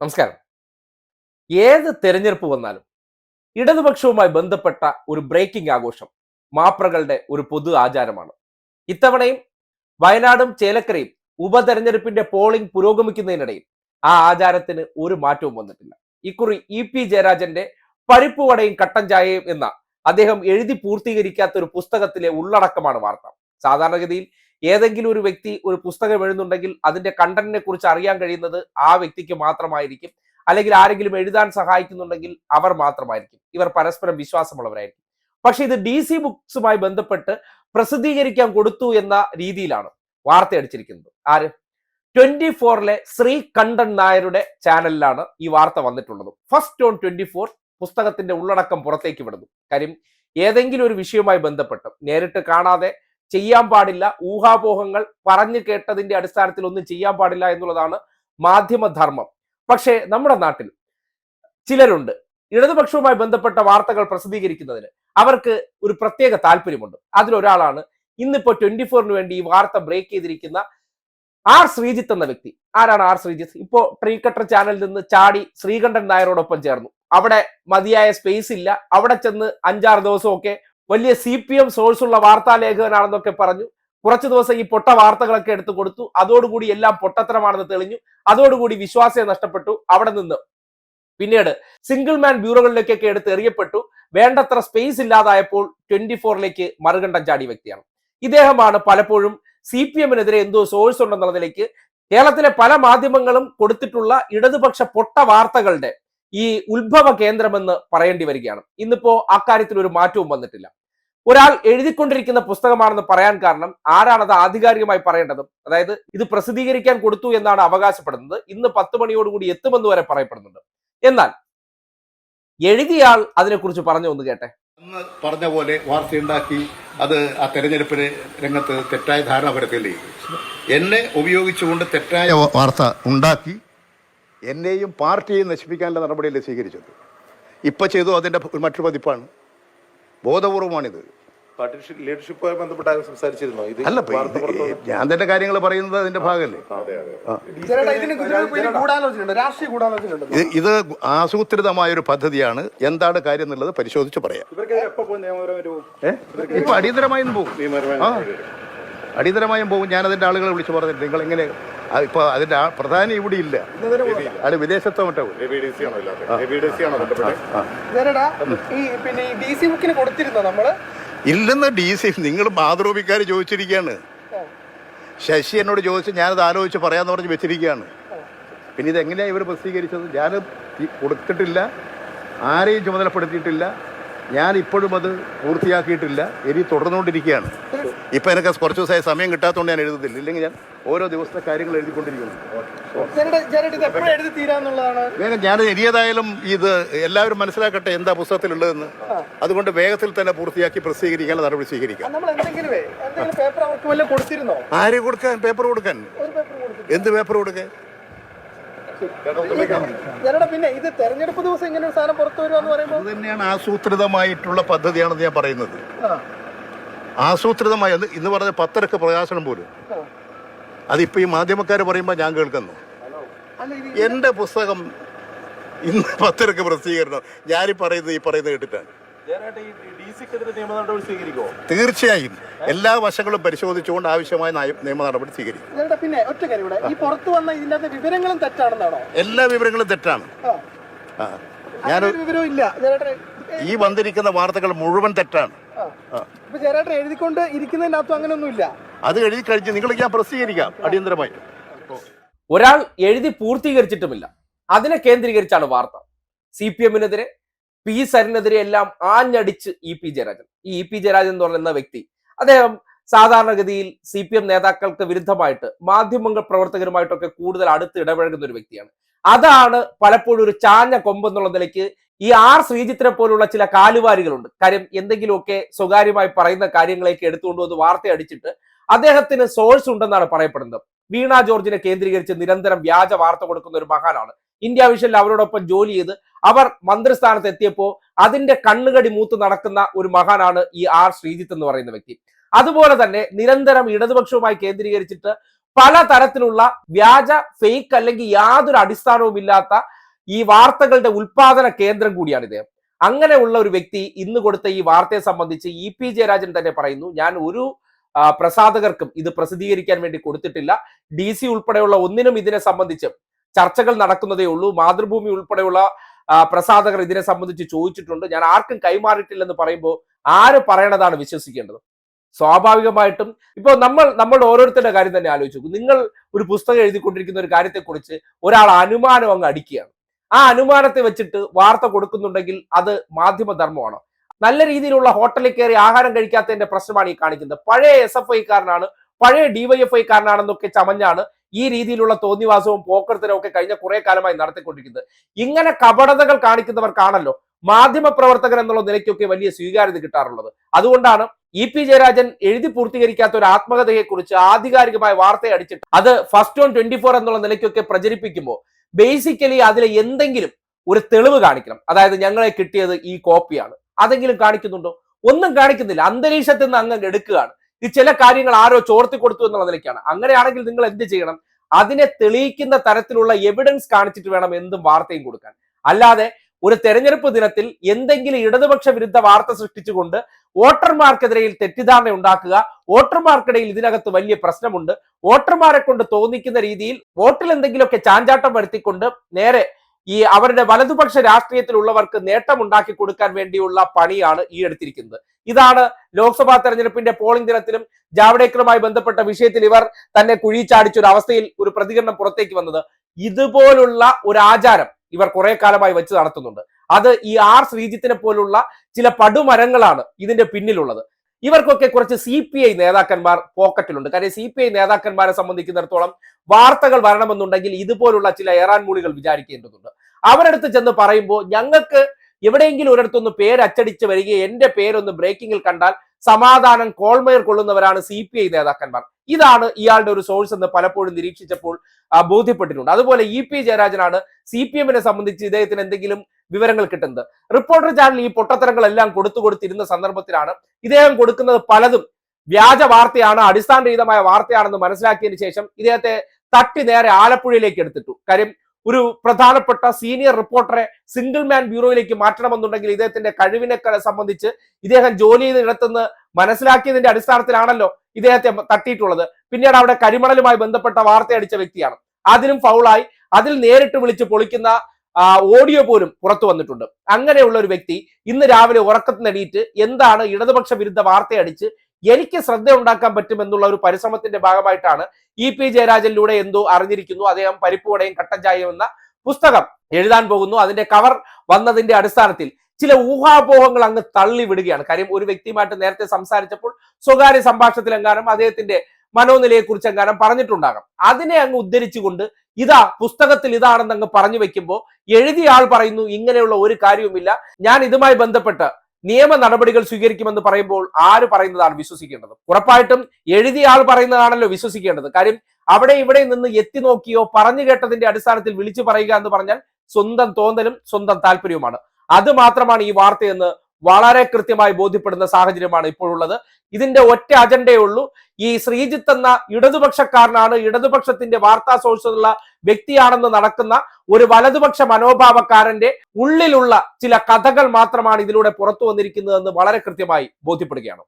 നമസ്കാരം. ഏത് തെരഞ്ഞെടുപ്പ് വന്നാലും ഇടതുപക്ഷവുമായി ബന്ധപ്പെട്ട ഒരു ബ്രേക്കിംഗ് ആഘോഷം മാപ്രകളുടെ ഒരു പൊതു ആചാരമാണ്. ഇത്തവണയും വയനാടും ചേലക്കരയും ഉപതെരഞ്ഞെടുപ്പിന്റെ പോളിംഗ് പുരോഗമിക്കുന്നതിനിടയിൽ ആ ആചാരത്തിന് ഒരു മാറ്റവും വന്നിട്ടില്ല. ഇക്കുറി ഇ പി ജയരാജന്റെ പരിപ്പുവടയും കട്ടൻ ചായയും എന്ന അദ്ദേഹം എഴുതി പൂർത്തീകരിക്കാത്ത ഒരു പുസ്തകത്തിലെ ഉള്ളടക്കമാണ് വാർത്ത. സാധാരണഗതിയിൽ ഏതെങ്കിലും ഒരു വ്യക്തി ഒരു പുസ്തകം എഴുതുന്നുണ്ടെങ്കിൽ അതിന്റെ കണ്ടന്റിനെ കുറിച്ച് അറിയാൻ കഴിയുന്നത് ആ വ്യക്തിക്ക് മാത്രമായിരിക്കും. അല്ലെങ്കിൽ ആരെങ്കിലും എഴുതാൻ സഹായിക്കുന്നുണ്ടെങ്കിൽ അവർ മാത്രമായിരിക്കും. ഇവർ പരസ്പരം വിശ്വാസമുള്ളവരായിരിക്കും. പക്ഷെ ഇത് ഡി സി ബുക്സുമായി ബന്ധപ്പെട്ട് പ്രസിദ്ധീകരിക്കാൻ കൊടുത്തു എന്ന രീതിയിലാണ് വാർത്ത അടിച്ചിരിക്കുന്നത് ആര്? ട്വന്റി ഫോറിലെ ശ്രീ കണ്ഠൻ നായരുടെ ചാനലിലാണ് ഈ വാർത്ത വന്നിട്ടുള്ളത്. ഫസ്റ്റ് ഓൺ ട്വന്റി ഫോർ പുസ്തകത്തിന്റെ ഉള്ളടക്കം പുറത്തേക്ക് വിടുന്നു. കാര്യം ഏതെങ്കിലും ഒരു വിഷയവുമായി ബന്ധപ്പെട്ട് നേരിട്ട് കാണാതെ ചെയ്യാൻ പാടില്ല ഊഹാപോഹങ്ങൾ പറഞ്ഞു കേട്ടതിന്റെ അടിസ്ഥാനത്തിൽ ഒന്നും ചെയ്യാൻ പാടില്ല എന്നുള്ളതാണ് മാധ്യമധർമ്മം പക്ഷേ നമ്മുടെ നാട്ടിൽ ചിലരുണ്ട്. ഇടതുപക്ഷവുമായി ബന്ധപ്പെട്ട വാർത്തകൾ പ്രസിദ്ധീകരിക്കുന്നതിന് അവർക്ക് ഒരു പ്രത്യേക താല്പര്യമുണ്ട്. അതിലൊരാളാണ് ഇന്നിപ്പോ ട്വന്റി ഫോറിന് വേണ്ടി ഈ വാർത്ത ബ്രേക്ക് ചെയ്തിരിക്കുന്ന ആർ ശ്രീജിത്ത് എന്ന വ്യക്തി. ആരാണ് ആർ ശ്രീജിത്ത്? ഇപ്പോ ട്രീ കട്ടർ ചാനലിൽ നിന്ന് ചാടി ശ്രീകണ്ഠൻ നായരോടൊപ്പം ചേർന്നു. അവിടെ മതിയായ സ്പേസ് ഇല്ല. അവിടെ ചെന്ന് അഞ്ചാറ് ദിവസമൊക്കെ വലിയ സി പി എം സോഴ്സ് ഉള്ള വാർത്താലേഖകനാണെന്നൊക്കെ പറഞ്ഞു. കുറച്ചു ദിവസം ഈ പൊട്ട വാർത്തകളൊക്കെ എടുത്തു കൊടുത്തു. അതോടുകൂടി എല്ലാം പൊട്ടത്തരമാണെന്ന് തെളിഞ്ഞു. അതോടുകൂടി വിശ്വാസം നഷ്ടപ്പെട്ടു. അവിടെ നിന്ന് പിന്നീട് സിംഗിൾ മാൻ ബ്യൂറോകളിലേക്കൊക്കെ എടുത്ത് എറിയപ്പെട്ടു. വേണ്ടത്ര സ്പേസ് ഇല്ലാതായപ്പോൾ ട്വന്റി ഫോറിലേക്ക് മറുകണ്ഠം ചാടി വ്യക്തിയാണ്. ഇദ്ദേഹമാണ് പലപ്പോഴും സി പി എമ്മിനെതിരെ എന്തോ സോഴ്സ് ഉണ്ടെന്നുള്ളതിലേക്ക് കേരളത്തിലെ പല മാധ്യമങ്ങളും കൊടുത്തിട്ടുള്ള ഇടതുപക്ഷ പൊട്ട വാർത്തകളുടെ ഈ ഉത്ഭവ കേന്ദ്രമെന്ന് പറയേണ്ടി വരികയാണ്. ഇന്നിപ്പോ അക്കാര്യത്തിൽ ഒരു മാറ്റവും വന്നിട്ടില്ല. ഒരാൾ എഴുതിക്കൊണ്ടിരിക്കുന്ന പുസ്തകമാണെന്ന് പറയാൻ കാരണം ആരാണ് അത് ആധികാരികമായി പറയേണ്ടത് അതായത് ഇത് പ്രസിദ്ധീകരിക്കാൻ കൊടുത്തു എന്നാണ് അവകാശപ്പെടുന്നത് ഇന്ന് പത്ത് മണിയോടുകൂടി എത്തുമെന്ന് വരെ പറയപ്പെടുന്നുണ്ട്. എന്നാൽ എഴുതിയാൾ അതിനെക്കുറിച്ച് പറഞ്ഞു ഒന്ന് കേട്ടെ? പറഞ്ഞ പോലെ വാർത്തയുണ്ടാക്കി അത് ആ തെരഞ്ഞെടുപ്പിന് രംഗത്ത് തെറ്റായ ധാരണ പരത്തില്ലേ എന്നെ ഉപയോഗിച്ചുകൊണ്ട് തെറ്റായ വാർത്ത ഉണ്ടാക്കി എന്നെയും പാർട്ടിയെയും നശിപ്പിക്കാനുള്ള നടപടിയല്ലേ സ്വീകരിച്ചത്? ഇപ്പൊ ചെയ്തു അതിന്റെ മറ്റൊരു പതിപ്പാണ്. ബോധപൂർവമാണിത്. ലീഡർഷിപ്പുമായി ബന്ധപ്പെട്ട് സംസാരിച്ചിരുന്നോ? ഇത് അല്ല ഞാൻ തന്നെ കാര്യങ്ങൾ പറയുന്നത് അതിന്റെ ഭാഗമല്ലേ അതെ അതെ ചേട്ടാ, ഇതിന് ഇതിന് രാഷ്ട്രീയ ഗൂഢാലോചനയുണ്ട്. ഇത് ഇത് ആസൂത്രിതമായ ഒരു പദ്ധതിയാണ്. എന്താണ് കാര്യം എന്നുള്ളത് പരിശോധിച്ച് പറയാം. ഇപ്പൊ അടിയന്തരമായും പോകും. അടിയന്തരമായും പോകും. ഞാൻ അതിന്റെ ആളുകളെ വിളിച്ചു പറഞ്ഞിട്ട് നിങ്ങൾ എങ്ങനെ ഇപ്പൊ അതിന്റെ ആ- പ്രധാനി ഇവിടെ ഇല്ല. അത് വിദേശത്തോ മറ്റോ ഈ പിന്നെ ഈ ഡി സി ബുക്കിന് കൊടുത്തിരുന്നോ നമ്മൾ? ഇല്ലെന്ന് ഡി സി നിങ്ങൾ മാതൃപിക്കാർ ചോദിച്ചിരിക്കുകയാണ്. ശശി എന്നോട് ചോദിച്ച് ഞാനത് ആലോചിച്ച് പറയാമെന്ന് പറഞ്ഞ് വെച്ചിരിക്കുകയാണ്. പിന്നെ ഇതെങ്ങനെയാണ് ഇവർ പ്രസിദ്ധീകരിച്ചത്? ഞാൻ കൊടുത്തിട്ടില്ല. ആരെയും ചുമതലപ്പെടുത്തിയിട്ടില്ല. ഞാൻ ഇപ്പോഴും അത് പൂർത്തിയാക്കിയിട്ടില്ല. ഇനി തുടർന്നുകൊണ്ടിരിക്കുകയാണ്. ഇപ്പം എനിക്ക് കുറച്ച് ദിവസമായി സമയം കിട്ടാത്തതുകൊണ്ട് ഞാൻ എഴുതുന്നില്ല ഇല്ലെങ്കിൽ ഞാൻ ഓരോ ദിവസത്തെ കാര്യങ്ങൾ എഴുതിക്കൊണ്ടിരിക്കുന്നു. വേഗം ഞാൻ ഇനിയതായാലും ഇത് എല്ലാവരും മനസ്സിലാക്കട്ടെ എന്താ പുസ്തകത്തിലുള്ളതെന്ന്. അതുകൊണ്ട് വേഗത്തിൽ തന്നെ പൂർത്തിയാക്കി പ്രസിദ്ധീകരിക്കാനുള്ള നടപടി സ്വീകരിക്കാം. ആര് കൊടുക്കാൻ? പേപ്പർ കൊടുക്കാൻ. എന്ത് പേപ്പർ കൊടുക്കാൻ? പിന്നെ ഇത് തെരഞ്ഞെടുപ്പ് ദിവസം ഇങ്ങനെ ഒരു സാധനം പുറത്തു വരുവാന്ന് പറയുമ്പോൾ തന്നെയാണ് ആസൂത്രിതമായിട്ടുള്ള പദ്ധതിയാണെന്ന് ഞാൻ പറയുന്നത്. ആസൂത്രിതമായി ഇന്ന് പറഞ്ഞ പത്തരക്ക് പ്രകാശനം പോലും. ആ. അതിപ്പോ ഈ മാധ്യമക്കാർ പറയുമ്പോൾ ഞാൻ കേൾക്കുന്നു. എന്റെ പുസ്തകം ഇന്ന് പത്തിരക്ക് പ്രസിദ്ധീകരണം. ഞാനീ പറയുന്നത് ഈ പറയുന്നത് കേട്ടിട്ടാണ്. തീർച്ചയായും. എല്ലാ വശങ്ങളും പരിശോധിച്ചുകൊണ്ട് ആവശ്യമായ നയ- നിയമ നടപടി സ്വീകരിക്കും. പിന്നെ ഒറ്റ കാര്യം ഇവിടെ. ഈ പുറത്തു വന്ന ഇതിന്റെ വിവരങ്ങളും തെറ്റാണെന്നാണോ? എല്ലാ വിവരങ്ങളും തെറ്റാണ്. ഞാൻ ഈ വന്നിരിക്കുന്ന വാർത്തകൾ മുഴുവൻ തെറ്റാണ്. എഴുതിക്കൊണ്ട് ഇരിക്കുന്നതിനകത്തും അങ്ങനെയൊന്നും ഇല്ല അത് എഴുതി കഴിഞ്ഞ് നിങ്ങൾ ഞാൻ പ്രസിദ്ധീകരിക്കാം അടിയന്തരമായി. ഒരാൾ എഴുതി പൂർത്തീകരിച്ചിട്ടുമില്ല. അതിനെ കേന്ദ്രീകരിച്ചാണ് വാർത്ത. സി പി എമ്മിനെതിരെ പി സരിനെതിരെ എല്ലാം ആഞ്ഞടിച്ച് ഇ പി ജയരാജൻ. ഈ ഇ പി ജയരാജൻ എന്ന് പറയുന്ന വ്യക്തി അദ്ദേഹം സാധാരണഗതിയിൽ സി പി എം നേതാക്കൾക്ക് വിരുദ്ധമായിട്ട് മാധ്യമങ്ങൾ പ്രവർത്തകരുമായിട്ടൊക്കെ കൂടുതൽ അടുത്ത് ഇടപഴകുന്ന ഒരു വ്യക്തിയാണ്. അതാണ് പലപ്പോഴും ഒരു ചാഞ്ഞ കൊമ്പ് എന്നുള്ള നിലയ്ക്ക് ഈ ആർ ശ്രീജിത്തിനെ പോലുള്ള ചില കാലുവാരികളുണ്ട്. കാര്യം എന്തെങ്കിലുമൊക്കെ സ്വകാര്യമായി പറയുന്ന കാര്യങ്ങളേക്ക് എടുത്തുകൊണ്ടുവന്ന് വാർത്ത അടിച്ചിട്ട് അദ്ദേഹത്തിന് സോഴ്സ് ഉണ്ടെന്നാണ് പറയപ്പെടുന്നത്. വീണ ജോർജിനെ കേന്ദ്രീകരിച്ച് നിരന്തരം വ്യാജ വാർത്ത കൊടുക്കുന്ന ഒരു മഹാനാണ്. ഇന്ത്യ വിഷനിൽ അവരോടൊപ്പം ജോലി ചെയ്ത് അവർ മന്ത്രിസ്ഥാനത്ത് എത്തിയപ്പോൾ അതിന്റെ കണ്ണുകടി മൂത്ത് നടക്കുന്ന ഒരു മഹാനാണ് ഈ ആർ ശ്രീജിത്ത് എന്ന് പറയുന്ന വ്യക്തി. അതുപോലെ തന്നെ നിരന്തരം ഇടതുപക്ഷവുമായി കേന്ദ്രീകരിച്ചിട്ട് പല തരത്തിലുള്ള വ്യാജ ഫേക്ക് അല്ലെങ്കിൽ യാതൊരു അടിസ്ഥാനവും ഇല്ലാത്ത ഈ വാർത്തകളുടെ ഉൽപാദന കേന്ദ്രം കൂടിയാണ് ഇദ്ദേഹം. അങ്ങനെയുള്ള ഒരു വ്യക്തി ഇന്ന് കൊടുത്ത ഈ വാർത്തയെ സംബന്ധിച്ച് ഇ പി ജയരാജൻ തന്നെ പറയുന്നു ഞാൻ ഒരു പ്രസാധകർക്കും ഇത് പ്രസിദ്ധീകരിക്കാൻ വേണ്ടി കൊടുത്തിട്ടില്ല. ഡി സി ഉൾപ്പെടെയുള്ള ഒന്നിനും ഇതിനെ സംബന്ധിച്ച് ചർച്ചകൾ നടക്കുന്നതേ ഉള്ളൂ. മാതൃഭൂമി ഉൾപ്പെടെയുള്ള പ്രസാധകർ ഇതിനെ സംബന്ധിച്ച് ചോദിച്ചിട്ടുണ്ട്. ഞാൻ ആർക്കും കൈമാറിയിട്ടില്ലെന്ന് പറയുമ്പോൾ ആര് പറയണതാണ് വിശ്വസിക്കേണ്ടത്? സ്വാഭാവികമായിട്ടും ഇപ്പോൾ നമ്മൾ നമ്മളുടെ ഓരോരുത്തരുടെ കാര്യം തന്നെ ആലോചിച്ചു. നിങ്ങൾ ഒരു പുസ്തകം എഴുതിക്കൊണ്ടിരിക്കുന്ന ഒരു കാര്യത്തെക്കുറിച്ച് ഒരാൾ അനുമാനം അങ്ങ് അടിക്കുകയാണ്. ആ അനുമാനത്തെ വെച്ചിട്ട് വാർത്ത കൊടുക്കുന്നുണ്ടെങ്കിൽ അത് മാധ്യമധർമ്മമാണ്? നല്ല രീതിയിലുള്ള ഹോട്ടലിൽ കയറി ആഹാരം കഴിക്കാത്തതിന്റെ പ്രശ്നമാണ് ഈ കാണിക്കുന്നത്. പഴയ എസ് എഫ് ഐക്കാരനാണ് പഴയ ഡിവൈഎഫ് ഐക്കാരനാണെന്നൊക്കെ ചമഞ്ഞാണ് ഈ രീതിയിലുള്ള തോന്നിവാസവും പോക്കർത്തരവും ഒക്കെ കഴിഞ്ഞ കുറെ കാലമായി നടത്തിക്കൊണ്ടിരിക്കുന്നത്. ഇങ്ങനെ കപടതകൾ കാണിക്കുന്നവർക്കാണല്ലോ മാധ്യമ പ്രവർത്തകർ എന്നുള്ള നിലയ്ക്കൊക്കെ വലിയ സ്വീകാര്യത കിട്ടാറുള്ളത്. അതുകൊണ്ടാണ് ഇ പി ജയരാജൻ എഴുതി പൂർത്തീകരിക്കാത്ത ഒരു ആത്മകഥയെ കുറിച്ച് ആധികാരികമായ വാർത്ത അടിച്ചിട്ട് അത് ഫസ്റ്റ് ഓൺ ട്വന്റി ഫോർ എന്നുള്ള നിലയ്ക്കൊക്കെ പ്രചരിപ്പിക്കുമ്പോൾ ബേസിക്കലി അതിലെ എന്തെങ്കിലും ഒരു തെളിവ് കാണിക്കണം. അതായത് ഞങ്ങളെ കിട്ടിയത് ഈ കോപ്പിയാണ്. അതെങ്കിലും കാണിക്കുന്നുണ്ടോ? ഒന്നും കാണിക്കുന്നില്ല. അന്തരീക്ഷത്തിൽ നിന്ന് അങ്ങ് എടുക്കുകയാണ്. ഈ ചില കാര്യങ്ങൾ ആരോ ചോർത്തി കൊടുത്തു എന്നുള്ള നിലയ്ക്കാണ്. അങ്ങനെയാണെങ്കിൽ നിങ്ങൾ എന്ത് ചെയ്യണം? അതിനെ തെളിയിക്കുന്ന തരത്തിലുള്ള എവിഡൻസ് കാണിച്ചിട്ട് വേണം എന്തും വാർത്തയും കൊടുക്കാൻ. അല്ലാതെ ഒരു തെരഞ്ഞെടുപ്പ് ദിനത്തിൽ എന്തെങ്കിലും ഇടതുപക്ഷ വിരുദ്ധ വാർത്ത സൃഷ്ടിച്ചുകൊണ്ട് വോട്ടർമാർക്കെതിരെയിൽ തെറ്റിദ്ധാരണ ഉണ്ടാക്കുക. വോട്ടർമാർക്കിടയിൽ ഇതിനകത്ത് വലിയ പ്രശ്നമുണ്ട്. വോട്ടർമാരെ കൊണ്ട് തോന്നിക്കുന്ന രീതിയിൽ വോട്ടിൽ എന്തെങ്കിലുമൊക്കെ ചാഞ്ചാട്ടം വരുത്തിക്കൊണ്ട് നേരെ ഈ അവരുടെ വലതുപക്ഷ രാഷ്ട്രീയത്തിലുള്ളവർക്ക് നേട്ടമുണ്ടാക്കി കൊടുക്കാൻ വേണ്ടിയുള്ള പണിയാണ് ഈ എടുത്തിരിക്കുന്നത്. ഇതാണ് ലോക്സഭാ തെരഞ്ഞെടുപ്പിന്റെ പോളിംഗ് ദിനത്തിലും ജാവ്ഡേക്കറുമായി ബന്ധപ്പെട്ട വിഷയത്തിൽ ഇവർ തന്നെ കുഴിച്ചാടിച്ച ഒരു അവസ്ഥയിൽ ഒരു പ്രതികരണം പുറത്തേക്ക് വന്നത്. ഇതുപോലുള്ള ഒരു ആചാരം ഇവർ കുറെ കാലമായി വെച്ച് നടത്തുന്നുണ്ട്. അത് ഈ ആർ ശ്രീജിത്തിനെ പോലുള്ള ചില പടുമരങ്ങളാണ് ഇതിന്റെ പിന്നിലുള്ളത്. ഇവർക്കൊക്കെ കുറച്ച് സി പി ഐ നേതാക്കന്മാർ പോക്കറ്റിലുണ്ട്. കാര്യം സി പി ഐ നേതാക്കന്മാരെ സംബന്ധിക്കുന്നിടത്തോളം വാർത്തകൾ വരണമെന്നുണ്ടെങ്കിൽ ഇതുപോലുള്ള ചില ഏറാൻ മൂളികൾ വിചാരിക്കേണ്ടതുണ്ട്. അവരടുത്ത് ചെന്ന് പറയുമ്പോൾ ഞങ്ങൾക്ക് എവിടെയെങ്കിലും ഒരിടത്തൊന്ന് പേര് അച്ചടിച്ച് വരികയും എന്റെ പേരൊന്ന് ബ്രേക്കിങ്ങിൽ കണ്ടാൽ സമാധാനം കോൾമയർ കൊള്ളുന്നവരാണ് സി പി ഐ നേതാക്കന്മാർ. ഇതാണ് ഇയാളുടെ ഒരു സോഴ്സ് എന്ന് പലപ്പോഴും നിരീക്ഷിച്ചപ്പോൾ ബോധ്യപ്പെട്ടിട്ടുണ്ട്. അതുപോലെ ഇ പി ജയരാജനാണ് സി പി എമ്മിനെ സംബന്ധിച്ച് ഇദ്ദേഹത്തിന് എന്തെങ്കിലും വിവരങ്ങൾ കിട്ടുന്നത്. റിപ്പോർട്ടർ ചാനൽ ഈ പൊട്ടത്തരങ്ങളെല്ലാം കൊടുത്തു കൊടുത്തിരുന്ന സന്ദർഭത്തിലാണ് ഇദ്ദേഹം കൊടുക്കുന്നത് പലതും. വ്യാജ വാർത്തയാണ് അടിസ്ഥാനരഹിതമായ വാർത്തയാണെന്ന് മനസ്സിലാക്കിയതിനു ശേഷം ഇദ്ദേഹത്തെ തട്ടി നേരെ ആലപ്പുഴയിലേക്ക് എടുത്തിട്ടു. കാര്യം ഒരു പ്രധാനപ്പെട്ട സീനിയർ റിപ്പോർട്ടറെ സിംഗിൾ മാൻ ബ്യൂറോയിലേക്ക് മാറ്റണമെന്നുണ്ടെങ്കിൽ ഇദ്ദേഹത്തിന്റെ കഴിവിനെ സംബന്ധിച്ച് ഇദ്ദേഹം ജോലി ചെയ്തിടത്തുനിന്ന് മനസ്സിലാക്കിയതിന്റെ അടിസ്ഥാനത്തിലാണല്ലോ ഇദ്ദേഹത്തെ തട്ടിയിട്ടുള്ളത്. പിന്നീട് അവിടെ കരിമണലുമായി ബന്ധപ്പെട്ട വാർത്തയടിച്ച വ്യക്തിയാണ്. അതിലും ഫൗളായി അതിൽ നേരിട്ട് വിളിച്ച് പൊളിക്കുന്ന ഓഡിയോ പോലും പുറത്തു വന്നിട്ടുണ്ട്. അങ്ങനെയുള്ള ഒരു വ്യക്തി ഇന്ന് രാവിലെ ഉറക്കത്തിൽ എണീറ്റ് എന്താണ് ഇടതുപക്ഷ വിരുദ്ധ വാർത്തയടിച്ച് എനിക്ക് ശ്രദ്ധ ഉണ്ടാക്കാൻ പറ്റുമെന്നുള്ള ഒരു പരിശ്രമത്തിന്റെ ഭാഗമായിട്ടാണ് ഇ പി ജയരാജനിലൂടെ എന്തോ അറിഞ്ഞിരിക്കുന്നു. അദ്ദേഹം പരിപ്പുവടയും കട്ടൻ ചായയും എന്ന പുസ്തകം എഴുതാൻ പോകുന്നു. അതിന്റെ കവർ വന്നതിന്റെ അടിസ്ഥാനത്തിൽ ചില ഊഹാപോഹങ്ങൾ അങ്ങ് തള്ളി വിടുകയാണ് കാര്യം ഒരു വ്യക്തിയുമായിട്ട് നേരത്തെ സംസാരിച്ചപ്പോൾ സ്വകാര്യ സംഭാഷണത്തിൽ എങ്ങാനും അദ്ദേഹത്തിന്റെ മനോനിലയെ കുറിച്ച് എങ്ങാനും പറഞ്ഞിട്ടുണ്ടാകാം. അതിനെ അങ്ങ് ഉദ്ധരിച്ചുകൊണ്ട് ഇതാ പുസ്തകത്തിൽ ഇതാണെന്ന് അങ്ങ് പറഞ്ഞു വെക്കുമ്പോൾ എഴുതിയ ആൾ പറയുന്നു ഇങ്ങനെയുള്ള ഒരു കാര്യവുമില്ല. ഞാൻ ഇതുമായി ബന്ധപ്പെട്ട് നിയമ നടപടികൾ സ്വീകരിക്കുമെന്ന് പറയുമ്പോൾ ആര് പറയുന്നതാണ് വിശ്വസിക്കേണ്ടത്? ഉറപ്പായിട്ടും എഴുതിയ ആൾ പറയുന്നതാണല്ലോ വിശ്വസിക്കേണ്ടത്. കാര്യം അവിടെ ഇവിടെ നിന്ന് എത്തി നോക്കിയോ പറഞ്ഞു കേട്ടതിന്റെ അടിസ്ഥാനത്തിൽ വിളിച്ചു പറയുക എന്ന് പറഞ്ഞാൽ സ്വന്തം തോന്നലും സ്വന്തം താല്പര്യവുമാണ്. അത് മാത്രമാണ് ഈ വാർത്തയെന്ന് വളരെ കൃത്യമായി ബോധ്യപ്പെടുന്ന സാഹചര്യമാണ് ഇപ്പോഴുള്ളത്. ഇതിന്റെ ഒറ്റ അജണ്ടയേ ഉള്ളൂ. ഈ ശ്രീജിത്ത് എന്ന ഇടതുപക്ഷക്കാരനാണ് ഇടതുപക്ഷത്തിന്റെ വാർത്താ സോഴ്സുള്ള വ്യക്തിയാണെന്ന് നടക്കുന്ന ഒരു വലതുപക്ഷ മനോഭാവക്കാരന്റെ ഉള്ളിലുള്ള ചില കഥകൾ മാത്രമാണ് ഇതിലൂടെ പുറത്തു വന്നിരിക്കുന്നതെന്ന് വളരെ കൃത്യമായി ബോധ്യപ്പെടുകയാണ്.